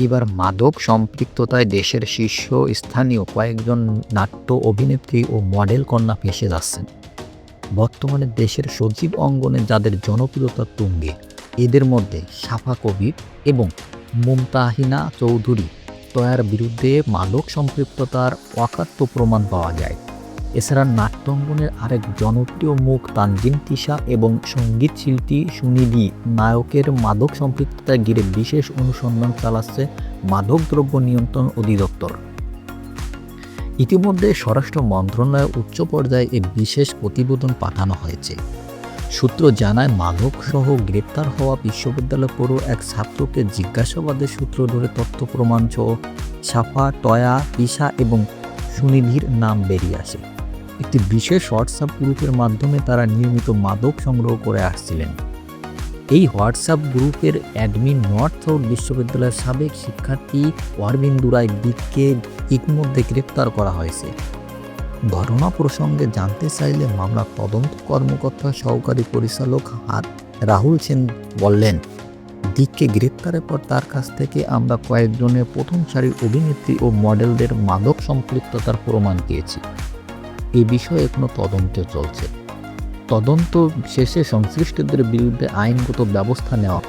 এবার মাদক সম্পৃক্ততায় দেশের শীর্ষ স্থানীয় কয়েকজন নাট্য অভিনেত্রী ও মডেল কন্যা ফেসে যাচ্ছেন। বর্তমানে দেশের সজীব অঙ্গনে যাদের জনপ্রিয়তা তুঙ্গে, এদের মধ্যে সাফা কবির এবং মুমতাহিনা চৌধুরী তয়ার বিরুদ্ধে মাদক সম্পৃক্ততার অকাত্য প্রমাণ পাওয়া যায়। এছাড়া নাট্যাঙ্গনের আরেক জনপ্রিয় মুখ তানজিন তিশা এবং সংগীত শিল্পী সুনিধি নায়কের মাদক সম্পৃক্ততা ঘিরে বিশেষ অনুসন্ধান চালাচ্ছে মাদকদ্রব্য নিয়ন্ত্রণ অধিদপ্তর। ইতিমধ্যে স্বরাষ্ট্র মন্ত্রণালয়ের উচ্চ পর্যায়ে এ বিশেষ প্রতিবেদন পাঠানো হয়েছে। সূত্র জানায়, মাদকসহ গ্রেপ্তার হওয়া বিশ্ববিদ্যালয় পড়ো এক ছাত্রকে জিজ্ঞাসাবাদের সূত্র ধরে তথ্য প্রমাণ সহ সাফা টয়া পিসা এবং সুনিধির নাম বেরিয়ে আসে। একটি বিশেষ হোয়াটসঅ্যাপ গ্রুপের মাধ্যমে তারা নিয়মিত মাদক সংগ্রহ করে আসছিলেন। এই হোয়াটসঅ্যাপ গ্রুপের অ্যাডমিন নর্থ বিশ্ববিদ্যালয়ের সাবেক শিক্ষার্থী অরবিন্দু রায় বিদকে ইতিমধ্যে গ্রেপ্তার করা হয়েছে। ঘটনা প্রসঙ্গে জানতে চাইলে মামলার তদন্ত কর্মকর্তা সহকারী পরিচালক হাত রাহুল সেন বললেন দিককে গ্রেপ্তারের পর তার কাছ থেকে আমরা কয়েকজনের প্রথম সারির অভিনেত্রী ও মডেলদের মাদক সম্পৃক্ততার প্রমাণ পেয়েছি। এ বিষয়ে এখনও তদন্ত চলছে। তদন্ত শেষে সংশ্লিষ্টদের বিরুদ্ধে আইনগত ব্যবস্থা নেওয়া